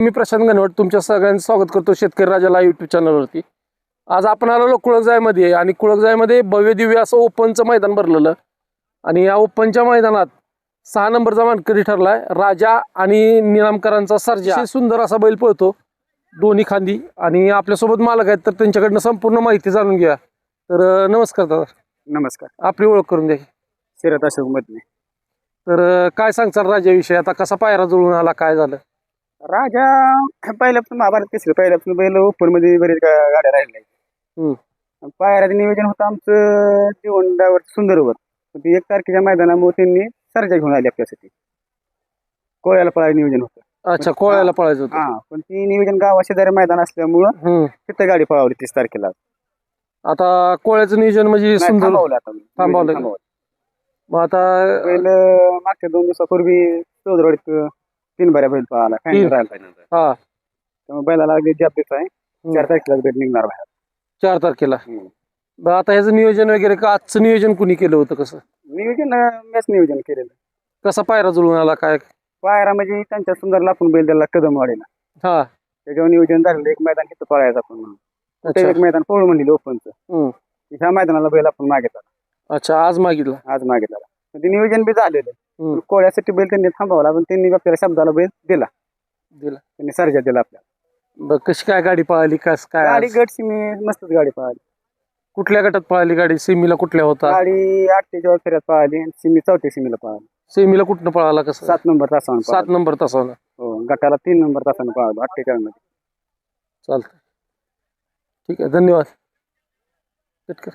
मी प्रशांत गणवट तुमच्या सगळ्यांचं स्वागत करतो शेतकरी राजाला युट्यूब चॅनलवरती आज आपण आलेलो कुळकजायमध्ये आणि कुळकजायमध्ये भव्य दिव्य असं ओपनचं मैदान भरलेलं. आणि या ओपनच्या मैदानात सहा नंबरचा मानकरी ठरलाय राजा आणि निनामकरांचा सर्जा. सुंदर असा बैल पळतो दोन्ही खांदी. आणि आपल्यासोबत मालक आहेत तर त्यांच्याकडनं संपूर्ण माहिती जाणून घ्या. तर नमस्कार दादा. नमस्कार. आपली ओळख करून द्या. शिरत अशोक मधने तर काय सांगचाल राजाविषयी? आता कसा पायरा जुळून आला काय झालं? राजा पहिल्यापासून महाभारत केसरी पहिल्यापासून बैल ओपनमध्ये बरेच गा- गाड्या राहिल्या हम्म. पायऱ्याचं नियोजन होतं आमचं जीवन डायवर सुंदरवर पण ती एक तारखेच्या मैदानामुळे त्यांनी सर्जा घेऊन आली आपल्यासाठी कोळ्याला पळायला नियोजन होतं अच्छा कोळ्याला पळायचं होतं हा पण ती नियोजन गावा शेजारी मैदान असल्यामुळं हम्म. तिथं गाडी पळावली तीस तारखेला आता कोळ्याचं नियोजन म्हणजे नाही, सुंदर थांबवलं आता मी. थांबवलं. मग आता बैल मागच्या दोन दिवसापूर्वी चौधरवाडीत तीन बऱ्या बैल पळाला तीन. फायनल राहिला. हा. त्यामुळे बैलाला अगदी जॅब देत आहे चार तारखेला बैल निघणार बाहेर. चार तारखेला. हम्म. बरं, आता ह्याचं नियोजन वगैरे का आजचं नियोजन कुणी केलं होतं कसं? नियोजन मॅच नियोजन केलेलं. कसा पायरा जुळून आला काय? पायरा म्हणजे त्यांच्या सुंदर लापून बैल दिला कदम वाढीला हा. त्याच्यावर नियोजन झालेलं एक मैदान तिथं पळायचं आपण म्हणून. ते अच्छा. एक मैदान पळू म्हणलेलं ओपनचं. हम्म. ह्या मैदानाला बैल आपण मागितला अच्छा आज मागितला. आज मागितला ते नियोजन बी झालेलं. कोळ्यासाठी बैल त्यांनी थांबवला पण त्यांनी आपल्याला शब्दाला बैल दिला. दिला. त्यांनी सर्जा दिला आपल्याला. बरं कशी काय गाडी पळाली? कस काय गाडी आज? गट सिमी मस्तच गाडी पळाली. कुठल्या गटात पळाली गाडी? सेमीला कुठल्या होता? गाडी फेऱ्यात पळाली आणि सिमी चौथ्या सिमीला पळाली. सेमीला कुठनं पळाला कसं? सात नंबर तासानं सात पळाली. नंबर हो गटाला तीन नंबर तासानं पळालो अठ्ठेचाळीस मध्ये चालतंय. ठीक आहे धन्यवाद. कट कर.